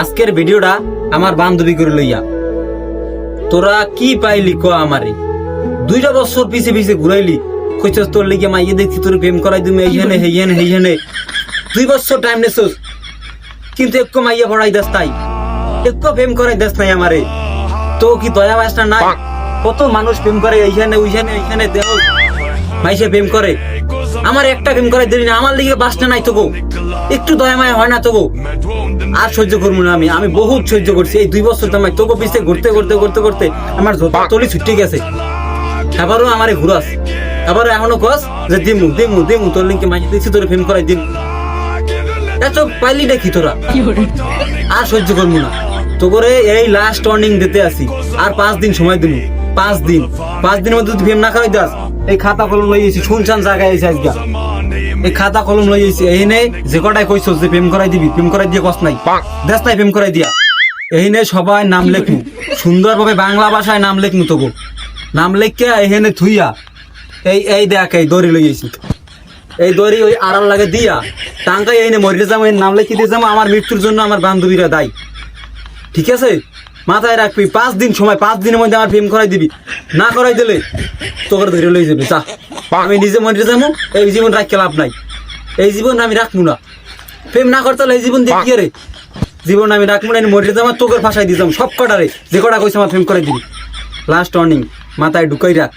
আজকের ভিডিওটা আমার বান্ধবী করে লইয়া। তোরা কি পাইলি ক আমারে? দুইটা বছর পিছে পিছে ঘুরাইলি, কইছস তোর লিগে মাইয়ে দেখছি, তোর প্রেম করাই তুমি এইখানে হেইখানে হেইখানে দুই বছর টাইম নেছস, কিন্তু একটু মাইয়া ভরাই দাস তাই একটু প্রেম করাই দাস নাই আমারে। তো কি দয়া বাসনা নাই? কত মানুষ প্রেম করে এইখানে ওইখানে এইখানে দেহ, মাইসে প্রেম করে। আমার একটা প্রেম করাই দিলি না আমার লিগে বাসনা নাই তবু। একটু দয়া মায়া হয় না তবু। আর সহ্য করব না আমি আমি বহুত সহ্য করছি। এই দুই বছর তোমায় তবু পিছিয়ে ঘুরতে ঘুরতে ঘুরতে ঘুরতে আমার তলি ছুটে গেছে। এবারও আমারে ঘুরাস। এবারও এখনও কস যে দিমু দিমু দিমু তোর লিঙ্কে মাঝে দিচ্ছি তোর প্রেম করাই দিম। এত পাইলি দেখি তোরা। আর সহ্য করব না। তো করে এই লাস্ট ওয়ার্নিং দিতে আসি। আর পাঁচ দিন সময় দিব পাঁচ দিন। পাঁচ দিনের মধ্যে তুই প্রেম না করাই দাস এই খাতা কলম লই এসেছি শুনছান জায়গায় এসে আজকে এই খাতা কলম লই এসেছি এই নে যে কটাই কইছস যে প্রেম করাই দিবি প্রেম করাই দিয়ে কস নাই। দেশ নাই প্রেম করাই দিয়া। এই নে সবাই নাম লেখু সুন্দরভাবে বাংলা ভাষায় নাম লেখমু তোকে নাম লেখকে এখানে থুইয়া এই এই দেখ এই দড়ি লই এসেছি এই দড়ি ওই আড়াল লাগে দিয়া টাঙ্কাই এই নে মরিতে যাম এই নাম লিখে দিয়ে যাম আমার মৃত্যুর জন্য আমার বান্ধবীরা দায়ী। ঠিক আছে? মাথায় রাখবি, পাঁচ দিন সময়, পাঁচ দিনের মধ্যে আমার ফেম করাই দিবি। না করাই দিলে তোকে ধরে লই যাবে চা আমি নিজে মনে যাব, এই জীবন রাখতে লাভ নাই। এই জীবন আমি রাখব না। প্রেম না করতে এই জীবন দেখি রে? জীবন আমি রাখব না মরে যাব তোকে ফাঁসাই দিতাম সব কটারে যে কটা কইছে আমার প্রেম করাই দিবি। লাস্ট ওয়ার্নিং মাথায় ঢুকাই রাখ।